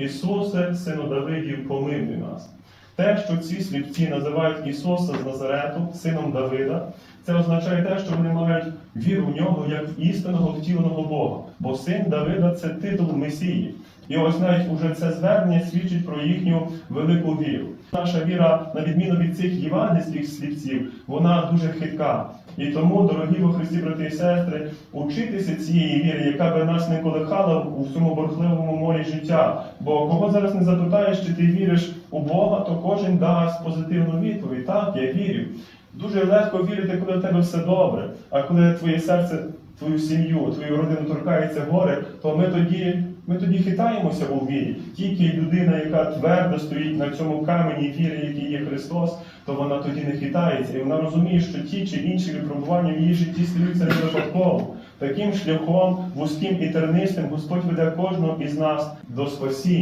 Ісусе, сину Давидів, помилуй нас. Те, що ці сліпці називають Ісуса з Назарету, сином Давида, це означає те, що вони мають віру в нього як в істинного втіленого Бога. Бо син Давида це титул Месії. І ось навіть уже це звернення свідчить про їхню велику віру. Наша віра, на відміну від цих євангельських сліпців, вона дуже хитка. І тому, дорогі во Христі, брати і сестри, учитися цієї віри, яка би нас не колихала у цьому бурхливому морі життя. Бо кого зараз не запитаєш, чи ти віриш у Бога, то кожен дасть позитивну відповідь. Так, я вірю. Дуже легко вірити, коли в тебе все добре. А коли твоє серце, твою сім'ю, твою родину торкається горе, то ми тоді, ми тоді хитаємося у вірі. Тільки людина, яка твердо стоїть на цьому камені віри, який є Христос, то вона тоді не хитається. І вона розуміє, що ті чи інші випробування в її житті стаються не випадково. Таким шляхом, вузьким і тернистим, Господь веде кожного із нас до спасіння.